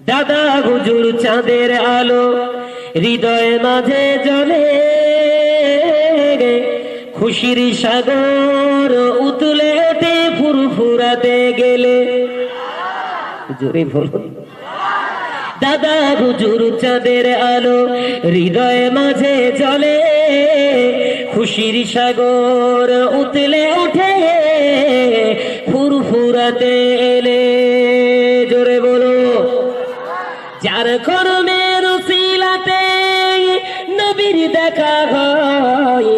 দাদা হুজুর চাঁদের আলো হৃদয় মাঝে জলে খুশির সাগর উতলে ওঠে ফুরফুরাতে গেলে। জোরে বলুন। দাদা হুজুর চাঁদের আলো হৃদয় মাঝে চলে খুশির সাগর উতলে ওঠে ফুরফুরাতে কর্মের শিলাতে নবীর দেখা হয়।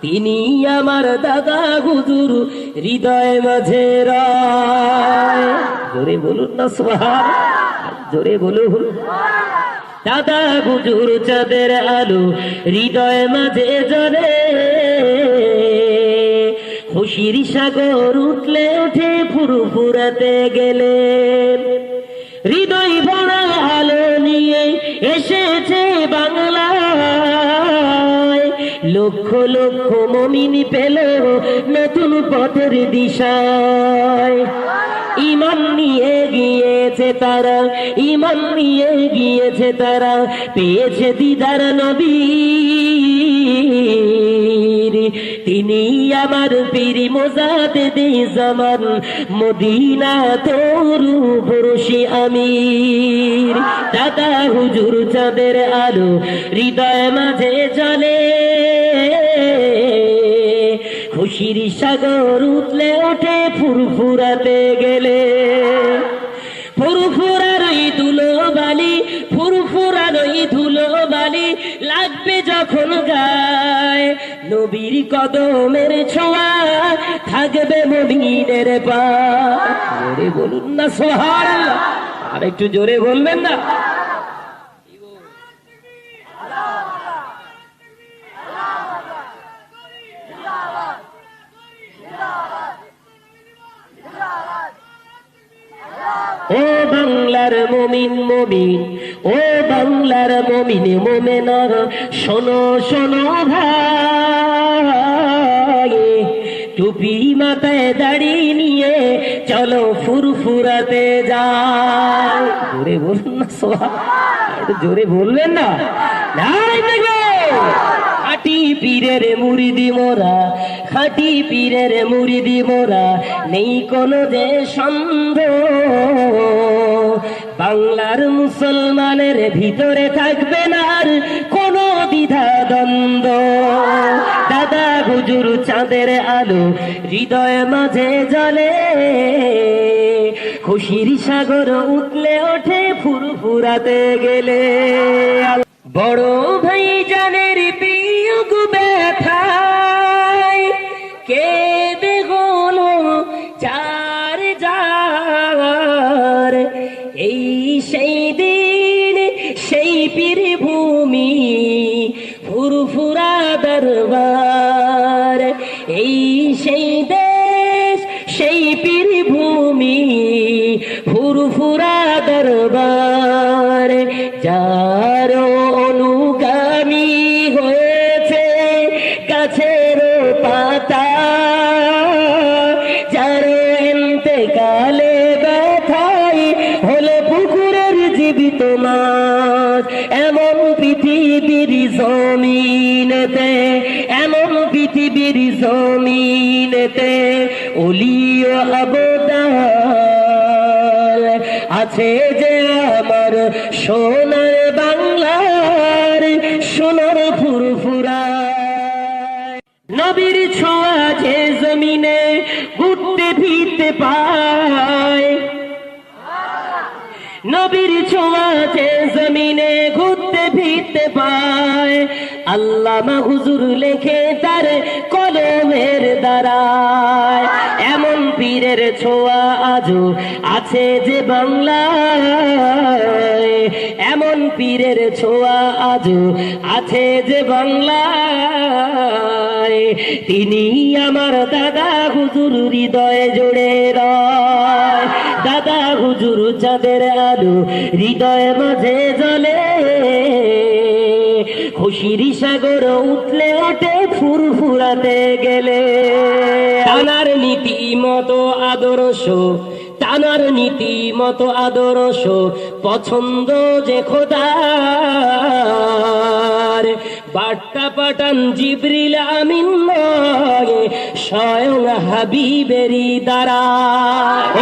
তিনি আমার দাদা হুজুর, হৃদয় মাঝে রায়। জোরে বলুন না সোহার জোরে বলুন। দাদা হুজুর, চাঁদের আলো হৃদয় মাঝে জলে খুশির সাগর উঠলে ওঠে ফুরু ফুরাতে গেলে। বাংলায়। লক্ষ লক্ষ মমিন পেল নতুন পথের দিশায়। ইমান নিয়ে গিয়েছে তারা, ইমান নিয়ে গিয়েছে তারা, পেয়েছে দিদার নবীর তিনি আমার পীর মোজাদ দি জামান। মদিনা তরু পুরুষি আমি দাদা হুজুর চাঁদের আলো হৃদয় মাঝে চলে খুশির সাগর উঠলে ওঠে ফুরফুরাতে গেলে নবীর কদমের ছোঁয়া থাকবে মমিনের পা। বলুন না সোহার আর একটু জোরে বলবেন না। ও বাংলার মমিন মমিন। ও বাংলার মমিন মোমেনা শোনো শোনো ভাই। মাথায় দাঁড়িয়ে নিয়ে চলো ফুরফুরাতে যাই। জোরে বলুন না সোহা জোরে বলবেন না? খাটি পীরের মুরিদি মোরা, খাটি পীরের মুরিদি মোরা, নেই কোনো যে সন্দেহ। বাংলার মুসলমানের ভিতরে থাকবে না আর কোনো দ্বিধা দ্বন্দ্ব। হুজুর চাঁদের আলো, হৃদয় মাঝে জলে খুশির সাগর উঠলে ওঠে ফুরফুরাতে গেলে। বড় ভাই জানের ফুরফুরা দরবার যার অনুগামী হয়েছে গাছের পাতা, যার এতেকালে ব্যথাই হলে পুকুরের জীবিত মাছ। এমন পৃথিবীর জমিনেতে, এমন পৃথিবীর জমিনেতে অলিও আবদাল আছে যে আমার সোনার বাংলার সোনার ফুরফুরা। নবীর ছোঁয়া যে জমিনে ঘুরতে ফিরতে পায় নবীর ছোঁয়াতে জমিনে ঘুরতে ফিরতে পায়। আল্লামা হুজুর লেখে তার কলমের দ্বারায়। এমন পীরের ছোঁয়া আজও আছে যে বাংলায়। এমন পীরের ছোঁয়া আজও আছে যে বাংলায়। তিনি আমার দাদা হুজুর হৃদয়ে জোড়ে রয়। দাদা হুজুর চাঁদের আলো, হৃদয় মাঝে জলে খুশির সাগর উঠলে ওঠে ফুরফুরাতে গেলে। আনার নীতি মতো আদর্শ আনার নীতি মতো আদর্শ, পছন্দ যে খোদার। বার্তা পাঠান জিবরিল আমিন স্বয়ং হাবিবেরি দ্বারা।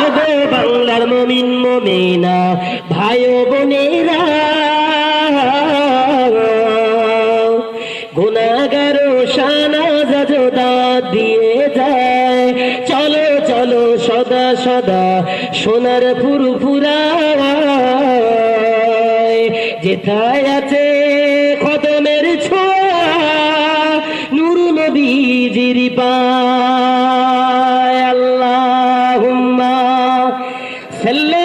ওগো বাংলার মমিন মমিনা, ভাই বোনেরা গুনাগার সানাজা জোদা দিয়ে সদা সদা সোনার ফুরফুরা যেথায় আছে কদমের ছোঁয়া নুর নবীজির পায়। আল্লাহুম্মা সাল্লি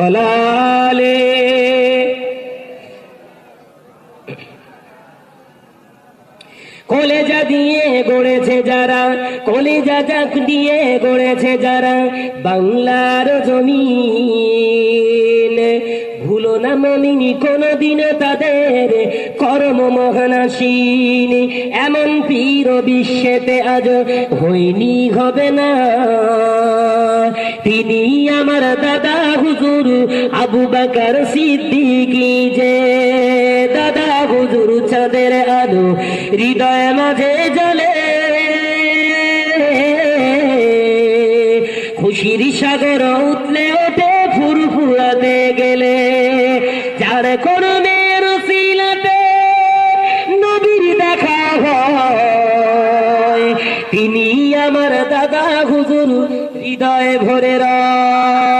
আলা যাক দিয়ে গড়েছে যারা বাংলার জমিন। ভুলো না মমিনি কোনদিন তাদের কর্ম মহানাসীন এমন পীর বিশ্বেতে আজ হইনি হবে না। তিনি আমার দাদা হুজুর আবু বাকার সিদ্দিকি যে। দাদা হুজুর চাঁদের আলো হৃদয় মাঝে জ্বলে খুশির সাগর উতলে ওঠে, ফুরফুরাতে গেলে। যার করমের সিলাতে নবীর দেখা হয়, তিনি আমার দাদা, হুজুর, হৃদয়ে ভরে রয়।